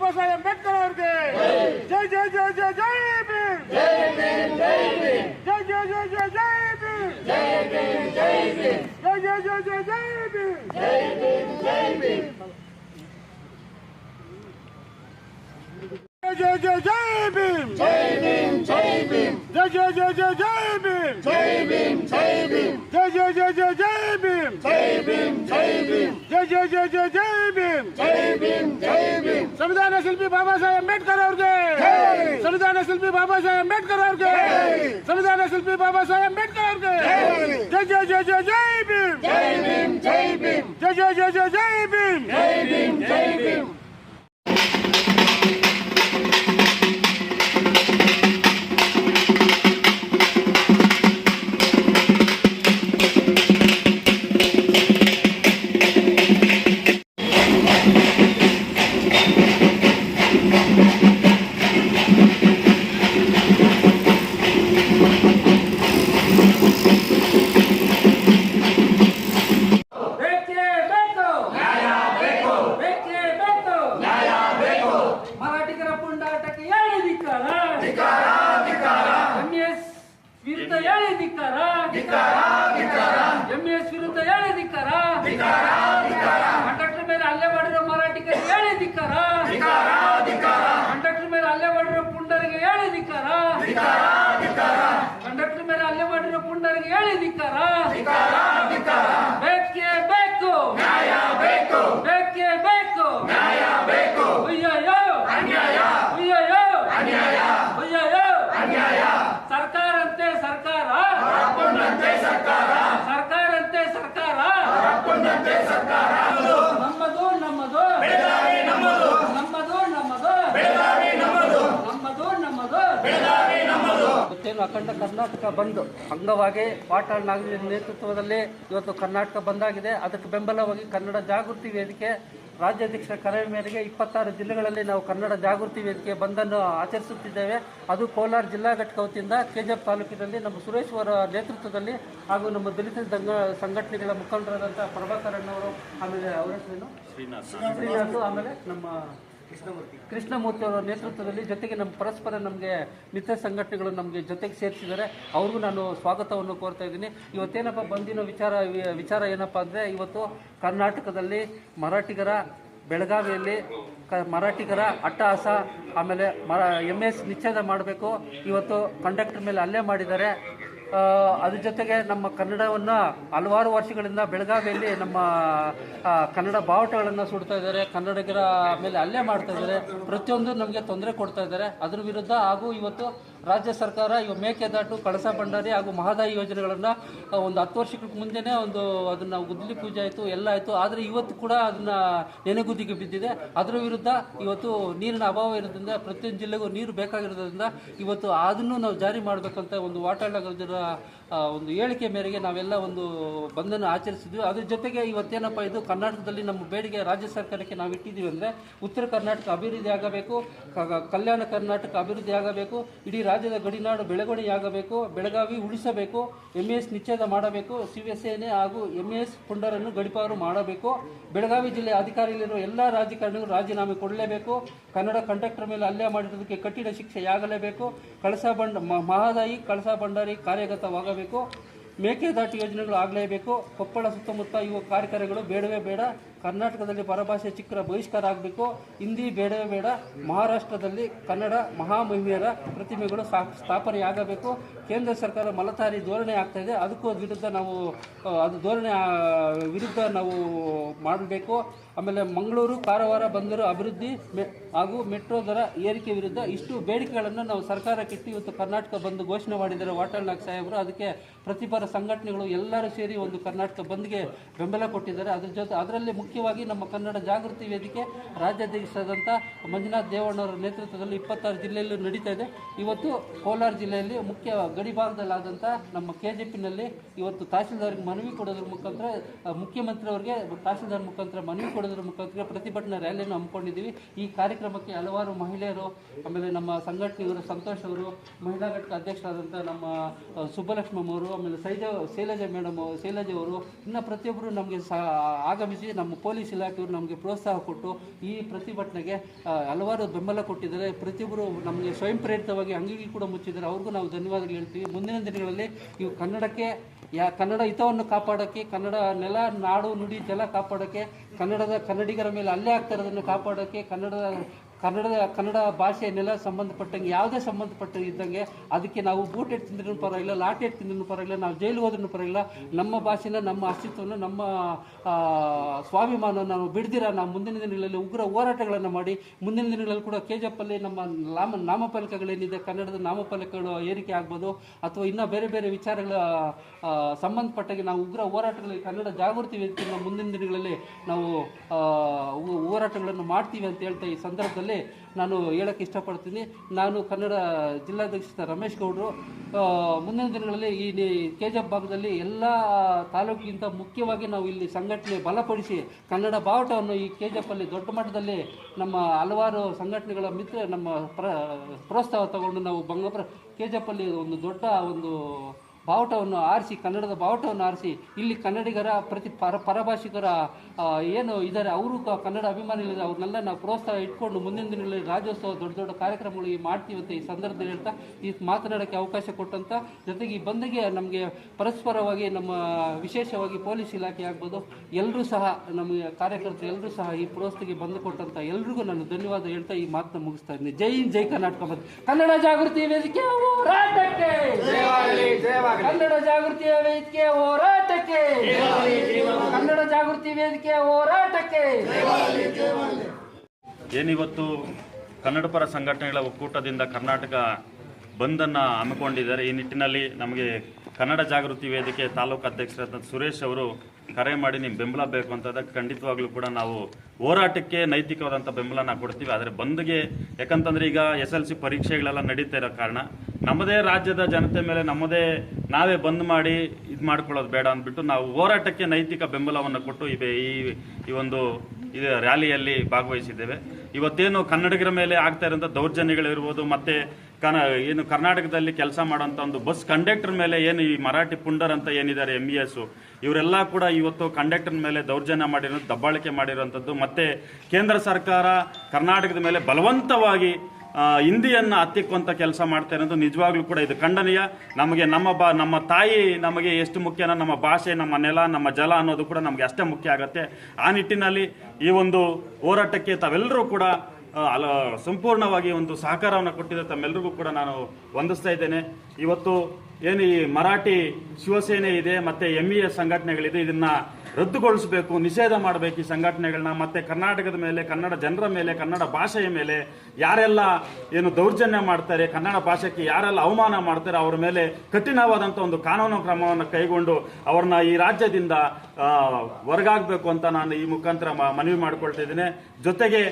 ಬಾಬಾ ಸಾಹೇಬ್ ಅಂಬೇಡ್ಕರ್ ಅವ್ರಿಗೆ ಜೈ ಜೈ ಜೈ ಜೈ ಜೈ ಭೀಮ್ ಜೈ ಜೈ ಜೈ ಜೈ ಜೈ ಭೀಮ್ ಜೈ ಜೈ ಜೈ ಜೈ Jai Jai Jai Bhim! Jai Bhim! Jai Bhim! Jai Jai Jai Jai Jai Bhim! Jai Bhim! Jai Bhim! Jai Jai Jai Jai Jai Bhim! Jai Bhim! Jai Bhim! Jai Jai Jai Jai Jai Bhim! Jai Bhim! Jai Bhim! संविधान शिल्पी बाबा साहेब अम्बेडकर और के संविधान शिल्पी बाबा साहेब अम्बेडकर और के संविधान शिल्पी बाबा साहेब अम्बेडकर और के जय जय जय जय जय भीम जय भीम जय भीम जय जय जय जय जय भीम ಹೇಳಿ ಧಿಕ್ಕಾರ ಬೇಕೇ ಬೇಕು ನ್ಯಾಯ ಬೇಕು ಬೇಕೇ ಬೇಕು ನ್ಯಾಯ ಬೇಕು ಅಯ್ಯಯ್ಯೋ ಅನ್ಯಾಯ ಅಯ್ಯಯ್ಯೋ ಅನ್ಯಾಯ ಅಯ್ಯಯ್ಯೋ ಅನ್ಯಾಯ ಸರ್ಕಾರಂತೆ ಸರ್ಕಾರ ಸರ್ಕಾರ ಸರ್ಕಾರಂತೆ ಸರ್ಕಾರ ನಮ್ಮದು ನಮ್ಮದು ನಮ್ಮದು ನಮ್ಮದು ನಮ್ಮದು ಮತ್ತೇನು ಅಖಂಡ ಕರ್ನಾಟಕ ಬಂದ್ ಅಂಗವಾಗಿ ಪಾಟಾಳ್ ನಾಗರಿಕ ನೇತೃತ್ವದಲ್ಲಿ ಇವತ್ತು ಕರ್ನಾಟಕ ಬಂದಾಗಿದೆ. ಆಗಿದೆ ಅದಕ್ಕೆ ಬೆಂಬಲವಾಗಿ ಕನ್ನಡ ಜಾಗೃತಿ ವೇದಿಕೆ ರಾಜ್ಯಾಧ್ಯಕ್ಷರ ಕರೆ ಮೇರೆಗೆ ಇಪ್ಪತ್ತಾರು ಜಿಲ್ಲೆಗಳಲ್ಲಿ ನಾವು ಕನ್ನಡ ಜಾಗೃತಿ ವೇದಿಕೆ ಬಂದನ್ನು ಆಚರಿಸುತ್ತಿದ್ದೇವೆ. ಅದು ಕೋಲಾರ ಜಿಲ್ಲಾ ಘಟಕ ವತಿಯಿಂದ ಕೆಜಿಎಫ್ ತಾಲೂಕಿನಲ್ಲಿ ನಮ್ಮ ಸುರೇಶ್ ಅವರ ನೇತೃತ್ವದಲ್ಲಿ ಹಾಗೂ ನಮ್ಮ ದಲಿತ ದಂಗ ಸಂಘಟನೆಗಳ ಮುಖಂಡರಾದಂಥ ಪ್ರಭಾಕರಣ್ಣವರು ಆಮೇಲೆ ಅವರ ಶ್ರೀನಾಥ್. ಆಮೇಲೆ ನಮ್ಮ ಕೃಷ್ಣಮೂರ್ತಿ. ಅವರ ನೇತೃತ್ವದಲ್ಲಿ ಜೊತೆಗೆ ನಮ್ಮ ಪರಸ್ಪರ ನಮಗೆ ಮಿತ್ರ ಸಂಘಟನೆಗಳು ನಮಗೆ ಜೊತೆಗೆ ಸೇರಿಸಿದ್ದಾರೆ. ಅವ್ರಿಗೂ ನಾನು ಸ್ವಾಗತವನ್ನು ಕೋರ್ತಾ ಇದ್ದೀನಿ. ಇವತ್ತೇನಪ್ಪ ಬಂದಿನ ವಿಚಾರ ವಿಚಾರ ಏನಪ್ಪ ಅಂದರೆ ಇವತ್ತು ಕರ್ನಾಟಕದಲ್ಲಿ ಮರಾಠಿಗರ ಬೆಳಗಾವಿಯಲ್ಲಿ ಕ, ಮರಾಠಿಗರ ಅಟ್ಟಹಾಸ, ಆಮೇಲೆ ಮರ ಎಂ ಎಸ್ ನಿಷೇಧ ಮಾಡಬೇಕು. ಇವತ್ತು ಕಂಡಕ್ಟರ್ ಮೇಲೆ ಅಲ್ಲೇ ಮಾಡಿದ್ದಾರೆ. ಅದ್ರ ಜೊತೆಗೆ ನಮ್ಮ ಕನ್ನಡವನ್ನು ಹಲವಾರು ವರ್ಷಗಳಿಂದ ಬೆಳಗಾವಿಯಲ್ಲಿ ನಮ್ಮ ಕನ್ನಡ ಬಾವುಟಗಳನ್ನು ಸುಡ್ತಾ ಇದ್ದಾರೆ. ಕನ್ನಡಿಗರ ಮೇಲೆ ಹಲ್ಲೆ ಮಾಡ್ತಾ ಇದ್ದಾರೆ. ಪ್ರತಿಯೊಂದು ನಮಗೆ ತೊಂದರೆ ಕೊಡ್ತಾ ಇದ್ದಾರೆ. ಅದ್ರ ವಿರುದ್ಧ ಹಾಗೂ ಇವತ್ತು ರಾಜ್ಯ ಸರ್ಕಾರ ಇವ ಮೇಕೆದಾಟು ಕಳಸ ಭಂಡಾರಿ ಹಾಗೂ ಮಹದಾಯಿ ಯೋಜನೆಗಳನ್ನು ಒಂದು ಹತ್ತು ವರ್ಷಕ್ಕೆ ಮುಂದೆನೇ ಒಂದು ಅದನ್ನ ಗುದ್ದಲಿ ಪೂಜೆ ಆಯಿತು, ಎಲ್ಲ ಆಯಿತು. ಆದರೆ ಇವತ್ತು ಕೂಡ ಅದನ್ನ ನೆನೆಗುದಿಗೆ ಬಿದ್ದಿದೆ. ಅದರ ವಿರುದ್ಧ ಇವತ್ತು ನೀರಿನ ಅಭಾವ ಇರೋದ್ರಿಂದ, ಪ್ರತಿಯೊಂದು ಜಿಲ್ಲೆಗೂ ನೀರು ಬೇಕಾಗಿರೋದ್ರಿಂದ ಇವತ್ತು ಅದನ್ನು ನಾವು ಜಾರಿ ಮಾಡಬೇಕಂತ ಒಂದು ವಾಟಾಳಗರ ಒಂದು ಹೇಳಿಕೆ ಮೇರೆಗೆ ನಾವೆಲ್ಲ ಒಂದು ಬಂಧನ ಆಚರಿಸಿದ್ವಿ. ಅದ್ರ ಜೊತೆಗೆ ಇವತ್ತೇನಪ್ಪ, ಇದು ಕರ್ನಾಟಕದಲ್ಲಿ ನಮ್ಮ ಬೇಡಿಕೆ ರಾಜ್ಯ ಸರ್ಕಾರಕ್ಕೆ ನಾವು ಇಟ್ಟಿದ್ದೀವಿ ಅಂದರೆ, ಉತ್ತರ ಕರ್ನಾಟಕ ಅಭಿವೃದ್ಧಿ ಆಗಬೇಕು ಕಲ್ಯಾಣ ಕರ್ನಾಟಕ ಅಭಿವೃದ್ಧಿ ಆಗಬೇಕು, ಇಡೀ ರಾಜ್ಯದ ಗಡಿನಾಡು ಬೆಳವಣಿಗೆಯಾಗಬೇಕು ಬೆಳಗಾವಿ ಉಳಿಸಬೇಕು ಎಂ ಎಸ್ ನಿಷೇಧ ಮಾಡಬೇಕು, ಶಿವಸೇನೆ ಹಾಗೂ ಎಂಎಸ್ ಎಸ್ ಪುಂಡರನ್ನು ಗಡಿಪಾರು ಮಾಡಬೇಕು. ಬೆಳಗಾವಿ ಜಿಲ್ಲೆ ಅಧಿಕಾರಿಯಲ್ಲಿರುವ ಎಲ್ಲ ರಾಜಕಾರಣಿಗಳು ರಾಜೀನಾಮೆ ಕೊಡಲೇಬೇಕು. ಕನ್ನಡ ಕಂಡಕ್ಟರ್ ಮೇಲೆ ಹಲ್ಲೆ ಮಾಡಿರೋದಕ್ಕೆ ಕಠಿಣ ಶಿಕ್ಷೆಯಾಗಲೇಬೇಕು. ಕಳಸಾ ಬಂಡ ಮಹದಾಯಿ ಕಳಸಾ ಭಂಡಾರಿ ಕಾರ್ಯಗತವಾಗಬೇಕು. ಮೇಕೆದಾಟು ಯೋಜನೆಗಳು ಆಗಲೇಬೇಕು. ಕೊಪ್ಪಳ ಸುತ್ತಮುತ್ತ ಇವು ಕಾರ್ಯಕ್ರಮಗಳು ಬೇಡವೇ ಬೇಡ. ಕರ್ನಾಟಕದಲ್ಲಿ ಪರಭಾಷೆ ಚಿಕ್ಕರ ಬಹಿಷ್ಕಾರ ಆಗಬೇಕು, ಹಿಂದಿ ಬೇಡವೇ ಬೇಡ. ಮಹಾರಾಷ್ಟ್ರದಲ್ಲಿ ಕನ್ನಡ ಮಹಾಮಹಿಮೆಯರ ಪ್ರತಿಮೆಗಳು ಸಾ, ಸ್ಥಾಪನೆಯಾಗಬೇಕು. ಕೇಂದ್ರ ಸರ್ಕಾರ ಮಲತಾರಿ ಧೋರಣೆ ಆಗ್ತಾ ಇದೆ. ಅದಕ್ಕೂ ವಿರುದ್ಧ ನಾವು ಅದು ಧೋರಣೆ ವಿರುದ್ಧ ನಾವು ಮಾಡಬೇಕು. ಆಮೇಲೆ ಮಂಗಳೂರು, ಕಾರವಾರ, ಬಂದರು ಅಭಿವೃದ್ಧಿ ಹಾಗೂ ಮೆಟ್ರೋ ದರ ಏರಿಕೆ ವಿರುದ್ಧ ಇಷ್ಟು ಬೇಡಿಕೆಗಳನ್ನು ನಾವು ಸರ್ಕಾರಕ್ಕಿಟ್ಟು ಇವತ್ತು ಕರ್ನಾಟಕ ಬಂದು ಘೋಷಣೆ ಮಾಡಿದ್ದಾರೆ ವಾಟಾಳ್ನಾಗ್ ಸಾಹೇಬರು. ಅದಕ್ಕೆ ಪ್ರತಿಪರ ಸಂಘಟನೆಗಳು ಎಲ್ಲರೂ ಸೇರಿ ಒಂದು ಕರ್ನಾಟಕ ಬಂದ್ಗೆ ಬೆಂಬಲ ಕೊಟ್ಟಿದ್ದಾರೆ. ಅದ್ರ ಜೊತೆ, ಅದರಲ್ಲಿ ಮುಖ್ಯವಾಗಿ ನಮ್ಮ ಕನ್ನಡ ಜಾಗೃತಿ ವೇದಿಕೆ ರಾಜ್ಯಾಧ್ಯಕ್ಷರಾದಂಥ ಮಂಜುನಾಥ್ ದೇವಣ್ಣವರ ನೇತೃತ್ವದಲ್ಲಿ ಇಪ್ಪತ್ತಾರು ಜಿಲ್ಲೆಯಲ್ಲೂ ನಡೀತಾ ಇದೆ. ಇವತ್ತು ಕೋಲಾರ ಜಿಲ್ಲೆಯಲ್ಲಿ ಮುಖ್ಯ ಗಡಿ ಭಾಗದಲ್ಲಾದಂಥ ನಮ್ಮ ಕೆ ಜೆ ಪಿನಲ್ಲಿ ಇವತ್ತು ತಹಸೀಲ್ದಾರ್ಗೆ ಮನವಿ ಕೊಡೋದ್ರ ಮುಖಾಂತರ ಮುಖ್ಯಮಂತ್ರಿಯವರಿಗೆ ತಹಸೀಲ್ದಾರ್ ಮುಖಾಂತರ ಮನವಿ ಕೊಡೋದ್ರ ಮುಖಾಂತರ ಪ್ರತಿಭಟನಾ ರ್ಯಾಲಿಯನ್ನು ಹಮ್ಮಿಕೊಂಡಿದ್ದೀವಿ. ಈ ಕಾರ್ಯಕ್ರಮಕ್ಕೆ ಹಲವಾರು ಮಹಿಳೆಯರು, ಆಮೇಲೆ ನಮ್ಮ ಸಂಘಟನೆಯವರು ಸಂತೋಷ್ ಅವರು, ಮಹಿಳಾ ಘಟಕ ಅಧ್ಯಕ್ಷರಾದಂಥ ನಮ್ಮ ಸುಬ್ಬಲಕ್ಷ್ಮಮ್ಮ ಅವರು, ಆಮೇಲೆ ಸೈಜ, ಶೈಲಜಾ ಮೇಡಮ್, ಶೈಲಜಾ ಅವರು, ಇನ್ನು ಪ್ರತಿಯೊಬ್ಬರು ನಮಗೆ ಸಹ ಆಗಮಿಸಿ ನಮ್ಮ ಪೊಲೀಸ್ ಇಲಾಖೆಯವರು ನಮಗೆ ಪ್ರೋತ್ಸಾಹ ಕೊಟ್ಟು ಈ ಪ್ರತಿಭಟನೆಗೆ ಹಲವಾರು ಬೆಂಬಲ ಕೊಟ್ಟಿದ್ದಾರೆ. ಪ್ರತಿಯೊಬ್ಬರು ನಮಗೆ ಸ್ವಯಂ ಪ್ರೇರಿತವಾಗಿ ಅಂಗಡಿ ಕೂಡ ಮುಚ್ಚಿದ್ದಾರೆ. ಅವ್ರಿಗೂ ನಾವು ಧನ್ಯವಾದಗಳು ಹೇಳ್ತೀವಿ. ಮುಂದಿನ ದಿನಗಳಲ್ಲಿ ಇವು ಕನ್ನಡಕ್ಕೆ, ಯಾ, ಕನ್ನಡ ಹಿತವನ್ನು ಕಾಪಾಡೋಕ್ಕೆ, ಕನ್ನಡ ನೆಲ, ನಾಡು, ನುಡಿ, ಜಲ ಕಾಪಾಡೋಕ್ಕೆ, ಕನ್ನಡದ ಕನ್ನಡಿಗರ ಮೇಲೆ ಅಲ್ಲೇ ಆಗ್ತಾ ಇರೋದನ್ನು ಕಾಪಾಡೋಕ್ಕೆ, ಕನ್ನಡದ ಕನ್ನಡದ ಕನ್ನಡ ಭಾಷೆ ನೆಲ ಸಂಬಂಧಪಟ್ಟಂಗೆ, ಯಾವುದೇ ಸಂಬಂಧಪಟ್ಟ ಇದ್ದಂಗೆ ಅದಕ್ಕೆ ನಾವು ಬೂಟ್ ಎಟ್ ತಿಂದ್ರೂ ಪರವಾಗಿಲ್ಲ ಲಾಟಿ ಎಟ್ ತಿಂದ್ರೂ ಪರವಾಗಿಲ್ಲ, ನಾವು ಜೈಲಿಗೆ ಹೋದ್ರೂ ಪರವಾಗಿಲ್ಲ. ನಮ್ಮ ಭಾಷೆನ, ನಮ್ಮ ಅಸ್ತಿತ್ವವನ್ನು ನಮ್ಮ ಸ್ವಾಭಿಮಾನ ನಾವು ಬಿಡ್ದಿರ, ನಾವು ಮುಂದಿನ ದಿನಗಳಲ್ಲಿ ಉಗ್ರ ಹೋರಾಟಗಳನ್ನು ಮಾಡಿ, ಮುಂದಿನ ದಿನಗಳಲ್ಲಿ ಕೂಡ ಕೆ ಅಲ್ಲಿ ನಮ್ಮ ನಾಮ, ನಾಮಫಲಕಗಳೇನಿದೆ, ಕನ್ನಡದ ನಾಮಫಲಕಗಳು ಏರಿಕೆ ಆಗ್ಬೋದು, ಅಥವಾ ಇನ್ನೂ ಬೇರೆ ಬೇರೆ ವಿಚಾರಗಳ ಸಂಬಂಧಪಟ್ಟಾಗಿ ಸಂಬಂಧಪಟ್ಟಾಗೆ ನಾವು ಉಗ್ರ ಹೋರಾಟಗಳಲ್ಲಿ ಕನ್ನಡ ಜಾಗೃತಿ ವ್ಯಕ್ತಿ ಮುಂದಿನ ದಿನಗಳಲ್ಲಿ ನಾವು ಹೋರಾಟಗಳನ್ನು ಮಾಡ್ತೀವಿ ಅಂತ ಹೇಳ್ತಾ ಈ ಸಂದರ್ಭದಲ್ಲಿ ನಾನು ಹೇಳಕ್ಕೆ ಇಷ್ಟಪಡ್ತೀನಿ. ನಾನು ಕನ್ನಡ ಜಿಲ್ಲಾಧ್ಯಕ್ಷ ರಮೇಶ್ ಗೌಡರು ಮುಂದಿನ ದಿನಗಳಲ್ಲಿ ಈ ಕೆ ಜಿ ಎಫ್ ಭಾಗದಲ್ಲಿ ಎಲ್ಲ ತಾಲೂಕಿಗಿಂತ ಮುಖ್ಯವಾಗಿ ನಾವು ಇಲ್ಲಿ ಸಂಘಟನೆ ಬಲಪಡಿಸಿ ಕನ್ನಡ ಬಾವುಟವನ್ನು ಈ ಕೆ ಜಿ ದೊಡ್ಡ ಮಟ್ಟದಲ್ಲಿ ನಮ್ಮ ಹಲವಾರು ಸಂಘಟನೆಗಳ ಮಿತ್ರ, ನಮ್ಮ ಪ್ರ, ಪ್ರೋತ್ಸಾಹ ತಗೊಂಡು ನಾವು ಬಂಗಾಪುರ ಕೆ ಜಿ ಒಂದು ದೊಡ್ಡ ಒಂದು ಬಾವುಟವನ್ನು ಆರಿಸಿ, ಕನ್ನಡದ ಬಾವುಟವನ್ನು ಆರಿಸಿ, ಇಲ್ಲಿ ಕನ್ನಡಿಗರ ಪ್ರತಿ ಪರ, ಪರಭಾಷಿಕರ ಏನು ಇದ್ದಾರೆ, ಅವರು ಕನ್ನಡ ಅಭಿಮಾನಿಗಳಿದ್ದಾರೆ, ಅವ್ರನ್ನೆಲ್ಲ ನಾವು ಪ್ರೋತ್ಸಾಹ ಇಟ್ಕೊಂಡು ಮುಂದಿನ ದಿನಗಳಲ್ಲಿ ರಾಜ್ಯೋತ್ಸವ ದೊಡ್ಡ ದೊಡ್ಡ ಕಾರ್ಯಕ್ರಮಗಳಿಗೆ ಮಾಡ್ತೀವಿ ಅಂತ ಈ ಸಂದರ್ಭದಲ್ಲಿ ಹೇಳ್ತಾ, ಈ ಮಾತನಾಡೋಕ್ಕೆ ಅವಕಾಶ ಕೊಟ್ಟಂಥ ಜೊತೆಗೆ ಈ ಬಂದಿಗೆ ನಮಗೆ ಪರಸ್ಪರವಾಗಿ ನಮ್ಮ ವಿಶೇಷವಾಗಿ ಪೊಲೀಸ್ ಇಲಾಖೆ ಆಗ್ಬೋದು ಎಲ್ಲರೂ ಸಹ ನಮಗೆ ಕಾರ್ಯಕರ್ತರು ಎಲ್ಲರೂ ಸಹ ಈ ಪ್ರೋತ್ಸಾಹಕ್ಕೆ ಬಂದು ಕೊಟ್ಟಂಥ ಎಲ್ರಿಗೂ ನಾನು ಧನ್ಯವಾದ ಹೇಳ್ತಾ ಈ ಮಾತನ್ನ ಮುಗಿಸ್ತಾ ಇದ್ದೀನಿ. ಜೈ ಹಿಂದ್, ಜೈ ಕರ್ನಾಟಕ ಮತ್ತು ಕನ್ನಡ ಜಾಗೃತಿ ವೇದಿಕೆ ಕನ್ನಡ ಜಾಗೃತಿ ವೇದಿಕೆ ಹೋರಾಟಕ್ಕೆ. ಕನ್ನಡ ಜಾಗೃತಿ ವೇದಿಕೆ ಹೋರಾಟಕ್ಕೆ. ಏನಿವತ್ತು ಕನ್ನಡ ಪರ ಸಂಘಟನೆಗಳ ಒಕ್ಕೂಟದಿಂದ ಕರ್ನಾಟಕ ಬಂದನ್ನು ಹಮ್ಮಿಕೊಂಡಿದ್ದಾರೆ. ಈ ನಿಟ್ಟಿನಲ್ಲಿ ನಮಗೆ ಕನ್ನಡ ಜಾಗೃತಿ ವೇದಿಕೆ ತಾಲೂಕು ಅಧ್ಯಕ್ಷರಾದ ಸುರೇಶ್ ಅವರು ಕರೆ ಮಾಡಿ ನಿಮ್ಮ ಬೆಂಬಲ ಬೇಕು ಅಂತಂದಾಗ ಖಂಡಿತವಾಗ್ಲೂ ಕೂಡ ನಾವು ಹೋರಾಟಕ್ಕೆ ನೈತಿಕವಾದಂಥ ನಾವು ಕೊಡ್ತೀವಿ. ಆದರೆ ಬಂದ್ಗೆ ಯಾಕಂತಂದ್ರೆ ಈಗ ಎಸ್ ಎಲ್ ಸಿ ಪರೀಕ್ಷೆಗಳೆಲ್ಲ ನಡೀತಾ ಇರೋ ಕಾರಣ ನಮ್ಮದೇ ರಾಜ್ಯದ ಜನತೆ ಮೇಲೆ ನಮ್ಮದೇ ನಾವೇ ಬಂದ್ ಮಾಡಿ ಇದು ಮಾಡ್ಕೊಳ್ಳೋದು ಬೇಡ ಅಂದ್ಬಿಟ್ಟು ನಾವು ಹೋರಾಟಕ್ಕೆ ನೈತಿಕ ಬೆಂಬಲವನ್ನು ಕೊಟ್ಟು ಇದೆ ಈ ಈ ಒಂದು ಇದು ರ್ಯಾಲಿಯಲ್ಲಿ ಭಾಗವಹಿಸಿದ್ದೇವೆ. ಇವತ್ತೇನು ಕನ್ನಡಿಗರ ಮೇಲೆ ಆಗ್ತಾ ಇರೋಂಥ ದೌರ್ಜನ್ಯಗಳಿರ್ಬೋದು, ಮತ್ತೆ ಕನ, ಏನು ಕರ್ನಾಟಕದಲ್ಲಿ ಕೆಲಸ ಮಾಡೋಂಥ ಒಂದು ಬಸ್ ಕಂಡಕ್ಟರ್ ಮೇಲೆ ಏನು ಈ ಮರಾಠಿ ಪುಂಡರ್ ಅಂತ ಏನಿದ್ದಾರೆ ಎಂ ಇ ಎಸ್ ಇವರೆಲ್ಲ ಕೂಡ ಇವತ್ತು ಕಂಡಕ್ಟರ್ ಮೇಲೆ ದೌರ್ಜನ್ಯ ಮಾಡಿರೋ ದಬ್ಬಾಳಿಕೆ ಮಾಡಿರೋಂಥದ್ದು, ಮತ್ತೆ ಕೇಂದ್ರ ಸರ್ಕಾರ ಕರ್ನಾಟಕದ ಮೇಲೆ ಬಲವಂತವಾಗಿ ಹಿಂದಿಯನ್ನ ಹತ್ತಿಕ್ಕುವಂಥ ಕೆಲಸ ಮಾಡ್ತಾ ಇರೋದು ನಿಜವಾಗ್ಲೂ ಕೂಡ ಇದು ಖಂಡನೀಯ. ನಮಗೆ ನಮ್ಮ ಬಾ, ನಮ್ಮ ತಾಯಿ ನಮಗೆ ಎಷ್ಟು ಮುಖ್ಯನೋ ನಮ್ಮ ಭಾಷೆ, ನಮ್ಮ ನೆಲ, ನಮ್ಮ ಜಲ ಅನ್ನೋದು ಕೂಡ ನಮಗೆ ಅಷ್ಟೇ ಮುಖ್ಯ ಆಗುತ್ತೆ. ಆ ನಿಟ್ಟಿನಲ್ಲಿ ಈ ಒಂದು ಹೋರಾಟಕ್ಕೆ ತಾವೆಲ್ಲರೂ ಕೂಡ ಅಲ, ಸಂಪೂರ್ಣವಾಗಿ ಒಂದು ಸಹಕಾರವನ್ನು ಕೊಟ್ಟಿದ್ದ ತಮ್ಮೆಲ್ಲರಿಗೂ ಕೂಡ ನಾನು ವಂದಿಸ್ತಾ ಇದ್ದೇನೆ. ಇವತ್ತು ಏನು ಈ ಮರಾಠಿ ಶಿವಸೇನೆ ಇದೆ, ಮತ್ತು ಎಂ ಇ ಎಸ್ ಸಂಘಟನೆಗಳಿದೆ, ಇದನ್ನ ರದ್ದುಗೊಳಿಸಬೇಕು, ನಿಷೇಧ ಮಾಡಬೇಕು ಈ ಸಂಘಟನೆಗಳನ್ನ ಮತ್ತೆ ಕರ್ನಾಟಕದ ಮೇಲೆ, ಕನ್ನಡ ಜನರ ಮೇಲೆ, ಕನ್ನಡ ಭಾಷೆಯ ಮೇಲೆ ಯಾರೆಲ್ಲ ಏನು ದೌರ್ಜನ್ಯ ಮಾಡ್ತಾರೆ, ಕನ್ನಡ ಭಾಷೆಗೆ ಯಾರೆಲ್ಲ ಅವಮಾನ ಮಾಡ್ತಾರೆ, ಅವರ ಮೇಲೆ ಕಠಿಣವಾದಂಥ ಒಂದು ಕಾನೂನು ಕ್ರಮವನ್ನು ಕೈಗೊಂಡು ಅವ್ರನ್ನ ಈ ರಾಜ್ಯದಿಂದ ವರ್ಗಾಗಬೇಕು ಅಂತ ನಾನು ಈ ಮುಖಾಂತರ ಮನವಿ ಮಾಡಿಕೊಳ್ತಿದ್ದೇನೆ ಜೊತೆಗೆ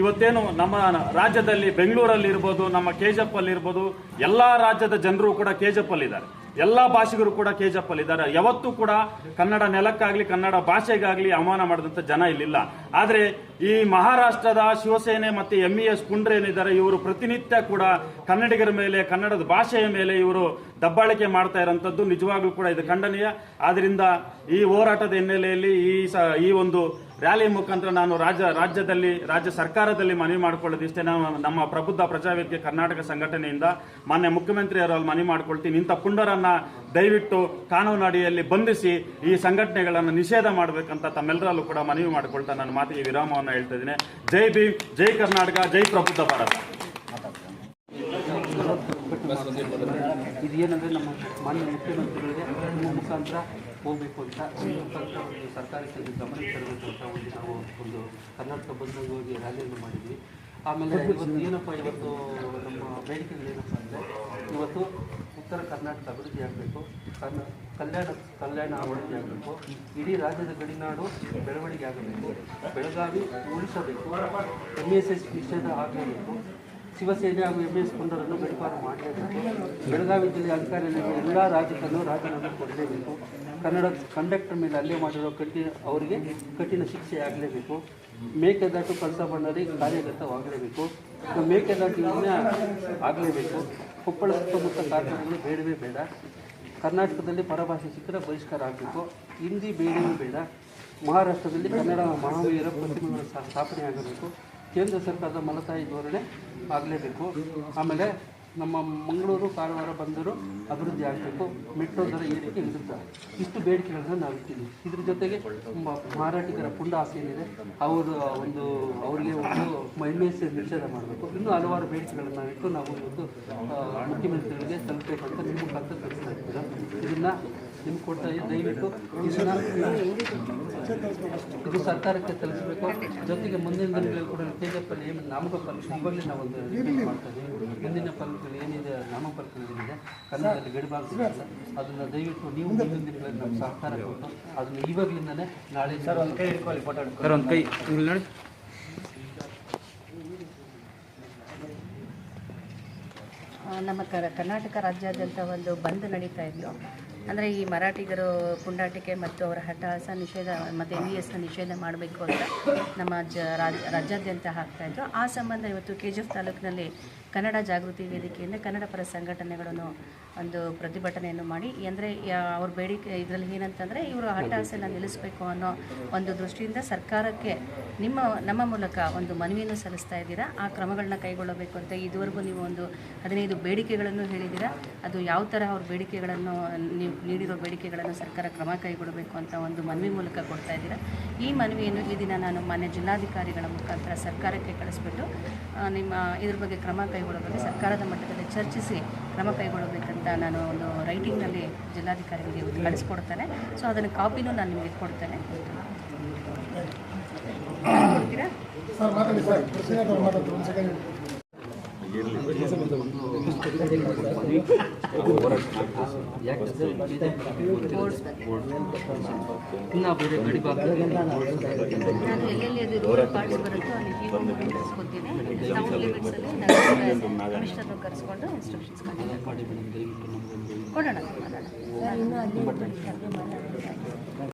ಇವತ್ತೇನು ನಮ್ಮ ರಾಜ್ಯದಲ್ಲಿ ಬೆಂಗಳೂರಲ್ಲಿ ಇರ್ಬೋದು ನಮ್ಮ ಕೆ ಅಲ್ಲಿ ಇರ್ಬೋದು ಎಲ್ಲ ರಾಜ್ಯದ ಜನರು ಕೂಡ ಕೆ ಇದ್ದಾರೆ ಎಲ್ಲಾ ಭಾಷಿಗರು ಕೂಡ ಅಲ್ಲಿ ಇದ್ದಾರೆ. ಯಾವತ್ತೂ ಕೂಡ ಕನ್ನಡ ನೆಲಕ್ಕಾಗಲಿ, ಕನ್ನಡ ಭಾಷೆಗಾಗಲಿ ಅವಮಾನ ಮಾಡಿದಂತ ಜನ ಇಲ್ಲಿಲ್ಲ. ಆದರೆ ಈ ಮಹಾರಾಷ್ಟ್ರದ ಶಿವಸೇನೆ ಮತ್ತೆ ಎಂ ಇ ಎಸ್ ಕುಂಡ್ರೆ ಏನಿದ್ದಾರೆ, ಇವರು ಪ್ರತಿನಿತ್ಯ ಕೂಡ ಕನ್ನಡಿಗರ ಮೇಲೆ, ಕನ್ನಡದ ಭಾಷೆಯ ಮೇಲೆ ಇವರು ದಬ್ಬಾಳಿಕೆ ಮಾಡ್ತಾ ಇರೋಂಥದ್ದು ನಿಜವಾಗ್ಲೂ ಕೂಡ ಇದು ಖಂಡನೀಯ. ಆದ್ದರಿಂದ ಈ ಹೋರಾಟದ ಹಿನ್ನೆಲೆಯಲ್ಲಿ ಈ ಸ, ಈ ಒಂದು ರ್ಯಾಲಿ ಮುಖಾಂತರ ನಾನು ರಾಜ್ಯ, ರಾಜ್ಯದಲ್ಲಿ, ರಾಜ್ಯ ಸರ್ಕಾರದಲ್ಲಿ ಮನವಿ ಮಾಡಿಕೊಳ್ಳೋದು ಇಷ್ಟೇ. ನಾವು ನಮ್ಮ ಪ್ರಬುದ್ಧ ಪ್ರಜಾವೇದಿಕೆ ಕರ್ನಾಟಕ ಸಂಘಟನೆಯಿಂದ ಮಾನ್ಯ ಮುಖ್ಯಮಂತ್ರಿ ಅಲ್ಲಿ ಮನವಿ ಮಾಡ್ಕೊಳ್ತೀನಿ. ಇಂಥ ಪುಂಡರನ್ನ ದಯವಿಟ್ಟು ಕಾನೂನು ಅಡಿಯಲ್ಲಿ ಬಂಧಿಸಿ ಈ ಸಂಘಟನೆಗಳನ್ನು ನಿಷೇಧ ಮಾಡಬೇಕಂತ ತಮ್ಮೆಲ್ಲರಲ್ಲೂ ಕೂಡ ಮನವಿ ಮಾಡಿಕೊಳ್ತಾ ನಾನು ಮಾತಿಗೆ ವಿರಾಮವನ್ನು ಹೇಳ್ತಾ ಇದ್ದೀನಿ. ಜೈ ಭೀಮ್, ಜೈ ಕರ್ನಾಟಕ, ಜೈ ಪ್ರಬುದ್ಧ ಭಾರತ. ಇದು ಏನಂದ್ರೆ ನಮ್ಮ ಮಾನ್ಯ ಮುಖ್ಯಮಂತ್ರಿಗಳಿಗೆ ಮುಖಾಂತರ ಹೋಗಬೇಕು ಅಂತ ಮುಖಾಂತರ ಒಂದು ಸರ್ಕಾರಕ್ಕೆ ಅದು ಗಮನಕ್ಕೆ ತರಬೇಕು ಅಂತ ಒಂದು ನಾವು ಒಂದು ಕರ್ನಾಟಕ ಬಂದಾಗ ಹೋಗಿ ರ್ಯಾಲಿಯನ್ನು ಮಾಡಿದ್ವಿ. ಆಮೇಲೆ ಇವತ್ತು ಏನಪ್ಪ ಇವತ್ತು ನಮ್ಮ ಬೇಡಿಕೆಗಳು ಏನಪ್ಪ ಅಂದರೆ ಇವತ್ತು ಉತ್ತರ ಕರ್ನಾಟಕ ಅಭಿವೃದ್ಧಿ ಆಗಬೇಕು, ಕರ್ನ, ಕಲ್ಯಾಣ ಕಲ್ಯಾಣ ಅಭಿವೃದ್ಧಿ ಆಗಬೇಕು, ಇಡೀ ರಾಜ್ಯದ ಗಡಿನಾಡು ಬೆಳವಣಿಗೆ ಆಗಬೇಕು, ಬೆಳಗಾವಿ ಉಳಿಸಬೇಕು ಎಂ ಎಸ್ ಎಸ್ ನಿಷೇಧ ಆಗಲೇಬೇಕು ಶಿವಸೇನೆ ಹಾಗೂ ಎಂ ಎಸ್ ಕುಂಡರನ್ನು ಗಡಿಪಾರ ಮಾಡಲೇಬೇಕು ಬೆಳಗಾವಿ ಜಿಲ್ಲೆಯ ಅಧಿಕಾರಿಗಳಿಗೆ ಎಲ್ಲ ರಾಜ್ಯದಲ್ಲೂ ರಾಜೀನಾಮೆ ಕೊಡಲೇಬೇಕು. ಕನ್ನಡ ಕಂಡಕ್ಟರ್ ಮೇಲೆ ಹಲ್ಲೆ ಮಾಡಿರೋ ಕಠಿಣ ಅವರಿಗೆ ಕಠಿಣ ಶಿಕ್ಷೆ ಆಗಲೇಬೇಕು. ಮೇಕೆದಾಟು ಕಳಸ ಬಂಡಾರಿ ಕಾರ್ಯಗತವಾಗಲೇಬೇಕು ಮೇಕೆದಾಟು ಯೋಜನೆ ಆಗಲೇಬೇಕು. ಕೊಪ್ಪಳ ಸುತ್ತಮುತ್ತ ಕಾರ್ಯಕ್ರಮಗಳು ಬೇಡವೇ ಬೇಡ. ಕರ್ನಾಟಕದಲ್ಲಿ ಪರಭಾಷೆ ಚಿತ್ರ ಬಹಿಷ್ಕಾರ ಆಗಬೇಕು. ಹಿಂದಿ ಬೇಡವೇ ಬೇಡ. ಮಹಾರಾಷ್ಟ್ರದಲ್ಲಿ ಕನ್ನಡ ಮಹಾವೀರ ಪ್ರತಿಮೆಗಳ ಸ್ಥಾಪನೆ ಆಗಬೇಕು ಕೇಂದ್ರ ಸರ್ಕಾರದ ಮಲತಾಯಿ ಧೋರಣೆ ಆಗಲೇಬೇಕು. ಆಮೇಲೆ ನಮ್ಮ ಮಂಗಳೂರು, ಕಾರವಾರ ಬಂದರು, ಅಭಿವೃದ್ಧಿ ಆಗಬೇಕು, ಮೆಟ್ರೋ ದರ ಏರಿಕೆ ವಿರುದ್ಧ ಇಷ್ಟು ಬೇಡಿಕೆಗಳನ್ನು ನಾವು ಇಟ್ಟಿದ್ದೀವಿ. ಇದ್ರ ಜೊತೆಗೆ ಮಾರಾಟಿಗರ ಪುಂಡ ಆಸೆ ಏನಿದೆ, ಅವರು ಒಂದು, ಅವರಿಗೆ ಒಂದು ಮೈಮೇಸೆ ನಿಷೇಧ ಮಾಡಬೇಕು. ಇನ್ನೂ ಹಲವಾರು ಬೇಡಿಕೆಗಳನ್ನು ನಾವಿಟ್ಟು ನಾವು ಇವತ್ತು ಮುಖ್ಯಮಂತ್ರಿಗಳಿಗೆ ತಲುಪಬೇಕಂತ ನಿಮ್ಮ ಮುಖಾಂತರ ತಿಳಿಸ್ತಾ ಇದ್ದೀರಾ ಇದನ್ನು ನಿಮ್ಗೆ ಕೊಡ್ತಾ ಇದೆ ದಯವಿಟ್ಟು ಇದನ್ನು ಇದು ಸರ್ಕಾರಕ್ಕೆ ತಲುಪಿಸಬೇಕು. ಜೊತೆಗೆ ಮುಂದಿನ ದಿನಗಳಲ್ಲಿ ಕೂಡ ತೇಜಪ್ಪಲ್ಲಿ ಏನು ನಾಮಫಲಕ ಇವಾಗಲೇ ನಾವು ಒಂದು ರಿಪೀಟ್ ಏನಿದೆ ಮುಂದಿನ ಫಲಕಗಳು ಏನಿದೆ ನಾಮಫಲಕಗಳಿದೆ ಕನ್ನಡದಲ್ಲಿ ಗಡಿಭಾಗ ಅದನ್ನು ದಯವಿಟ್ಟು ನೀವು ಮುಂದಿನ ದಿನಗಳಲ್ಲಿ ನಮ್ಮ ಸಹಕಾರ ಕೊಟ್ಟು ಅದನ್ನು ಇವಾಗಲಿಂದನೇ ನಾಳೆ ಸರ್ ಒಂದು ಕೈ ಹಿಡ್ಕೊಳ್ಳಿ ಫೋಟೋ ಸರ್ ಒಂದು ಕೈ ಇಲ್ಲಿ ನೋಡಿ. ನಮ್ಮ ಕರ್ನಾಟಕ ರಾಜ್ಯಾದ್ಯಂತ ಒಂದು ಬಂದ್ ನಡೀತಾ ಇತ್ತು ಅಂದರೆ ಈ ಮರಾಠಿಗರು ಪುಂಡಾಟಿಕೆ ಮತ್ತು ಅವರ ಹಟ್ಟಹಾಸ ನಿಷೇಧ ಮತ್ತು ಎಲ್ ಇ ಎಸ್ನ ನಿಷೇಧ ಮಾಡಬೇಕು ಅಂತ ನಮ್ಮ ಜ ರಾಜ್ ರಾಜ್ಯಾದ್ಯಂತ ಹಾಕ್ತಾ ಇದ್ರು. ಆ ಸಂಬಂಧ ಇವತ್ತು ಕೆ ಜಿ ಎಫ್ ತಾಲೂಕಿನಲ್ಲಿ ಕನ್ನಡ ಜಾಗೃತಿ ವೇದಿಕೆಯಿಂದ ಕನ್ನಡ ಪರ ಸಂಘಟನೆಗಳನ್ನು ಒಂದು ಪ್ರತಿಭಟನೆಯನ್ನು ಮಾಡಿ, ಅಂದರೆ ಅವ್ರ ಬೇಡಿಕೆ ಇದರಲ್ಲಿ ಏನಂತಂದರೆ ಇವರು ಹಠಾಸೆಲ್ಲ ನಿಲ್ಲಿಸಬೇಕು ಅನ್ನೋ ಒಂದು ದೃಷ್ಟಿಯಿಂದ ಸರ್ಕಾರಕ್ಕೆ ನಿಮ್ಮ, ನಮ್ಮ ಮೂಲಕ ಒಂದು ಮನವಿಯನ್ನು ಸಲ್ಲಿಸ್ತಾ ಇದ್ದೀರಾ? ಆ ಕ್ರಮಗಳನ್ನ ಕೈಗೊಳ್ಳಬೇಕು ಅಂತ ಇದುವರೆಗೂ ನೀವು ಒಂದು ಹದಿನೈದು ಬೇಡಿಕೆಗಳನ್ನು ಹೇಳಿದ್ದೀರಾ? ಅದು ಯಾವ ಥರ ಅವ್ರ ಬೇಡಿಕೆಗಳನ್ನು ನೀವು ನೀಡಿರೋ ಬೇಡಿಕೆಗಳನ್ನು ಸರ್ಕಾರ ಕ್ರಮ ಕೈಗೊಳ್ಳಬೇಕು ಅಂತ ಒಂದು ಮನವಿ ಮೂಲಕ ಕೊಡ್ತಾ ಇದ್ದೀರಾ. ಈ ಮನವಿಯನ್ನು ಈ ದಿನ ನಾನು ಮಾನ್ಯ ಜಿಲ್ಲಾಧಿಕಾರಿಗಳ ಮುಖಾಂತರ ಸರ್ಕಾರಕ್ಕೆ ಕಳಿಸ್ಬಿಟ್ಟು ನಿಮ್ಮ ಇದ್ರ ಬಗ್ಗೆ ಕ್ರಮ ಕೈಗೊಳ್ಳೋ ಬಗ್ಗೆ ಸರ್ಕಾರದ ಮಟ್ಟದಲ್ಲಿ ಚರ್ಚಿಸಿ ಕ್ರಮ ಕೈಗೊಳ್ಳಬೇಕಂತ ನಾನು ಒಂದು ರೈಟಿಂಗ್ನಲ್ಲಿ ಜಿಲ್ಲಾಧಿಕಾರಿಗಳಿಗೆ ಕಳಿಸ್ಕೊಡ್ತೇನೆ. ಸೊ, ಅದನ್ನು ಕಾಪಿನೂ ನಾನು ನಿಮಗೆ ಕೊಡ್ತೇನೆ. ಕೊಡ್ತೀರಾ ನಾನು ಎಲ್ಲೆಲ್ಲಿ ಅದು ಬರುತ್ತೋ ಅಲ್ಲಿ ಹೀರೋ ಕಳಿಸ್ಕೊತೀನಿ ಟೌನ್ ಲಿಮಿಟ್ಸಲ್ಲಿ ಕಮಿಷನರ್ನ ಕರೆಸ್ಕೊಂಡು ಇನ್ಸ್ಟ್ರಕ್ಷನ್ಸ್ ಕೊಡೋಣ ಮಾಡೋಣ